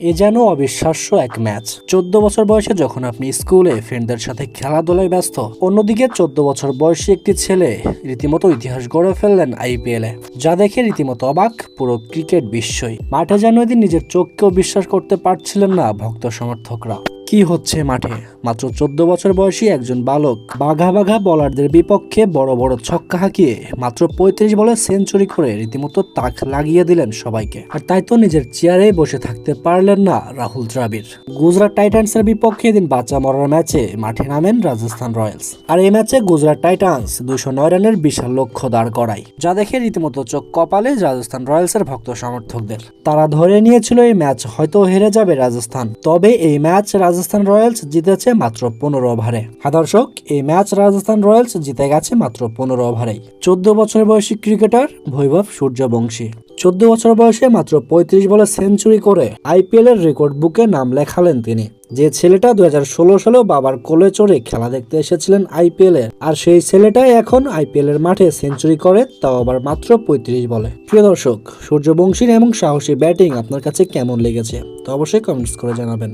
এ যেন অবিশ্বাস্য এক ম্যাচ। চোদ্দ বছর বয়সে যখন আপনি স্কুলে ফ্রেন্ডদের সাথে খেলাধুলায় ব্যস্ত, অন্যদিকে চোদ্দ বছর বয়সী একটি ছেলে রীতিমতো ইতিহাস গড়ে ফেললেন আইপিএলে যা দেখে রীতিমতো অবাক পুরো ক্রিকেট বিশ্বই। মাঠে যেন এদিন নিজের চোখকেও বিশ্বাস করতে পারছিলেন না ভক্ত সমর্থকরা। কি হচ্ছে মাঠে? মাত্র চোদ্দ বছর বয়সী একজন বালক বাঘা বাঘা বলারদের বিপক্ষে বড় বড় ছক্কা হাঁকিয়ে মাত্র পঁয়ত্রিশ বলে সেঞ্চুরি করে রীতিমতো তাক লাগিয়ে দিলেন সবাইকে। আর তাই তো নিজের চেয়ারে বসে থাকতে পারলেন না রাহুল দ্রাবিড়। গুজরাট টাইটান্সের বিপক্ষে এদিন বাচ্চা মরার ম্যাচে মাঠে নামেন রাজস্থান রয়্যালস। আর এই ম্যাচে গুজরাট টাইটান্স দুশো নয় রানের বিশাল লক্ষ্য দাঁড় করায়, যা দেখে রীতিমতো চোখ কপালে রাজস্থান রয়্যালসের ভক্ত সমর্থকদের। তারা ধরে নিয়েছিল এই ম্যাচ হয়তো হেরে যাবে রাজস্থান, তবে এই ম্যাচ রাজস্থান রয়্যালস জিতেছে মাত্র পনেরো ওভারে। হ্যাঁ দর্শক এই ম্যাচ রাজস্থান রয়্যালস জিতে গেছে মাত্র পনেরো ওভারেই। চোদ্দ বছর বয়সী ক্রিকেটার বৈভব সূর্যবংশী। চোদ্দ বছর বয়সে মাত্র পঁয়ত্রিশ বলে সেঞ্চুরি করে আইপিএল এর রেকর্ড বুকে নাম লেখালেন তিনি। যে ছেলেটা দু সালেও বাবার কোলে চড়ে খেলা দেখতে এসেছিলেন আইপিএল এর আর সেই ছেলেটাই এখন আইপিএল এর মাঠে সেঞ্চুরি করে, তাও আবার মাত্র পঁয়ত্রিশ বলে। প্রিয় দর্শক, সূর্যবংশীর এবং সাহসী ব্যাটিং আপনার কাছে কেমন লেগেছে? তো অবশ্যই কমেন্টস করে জানাবেন।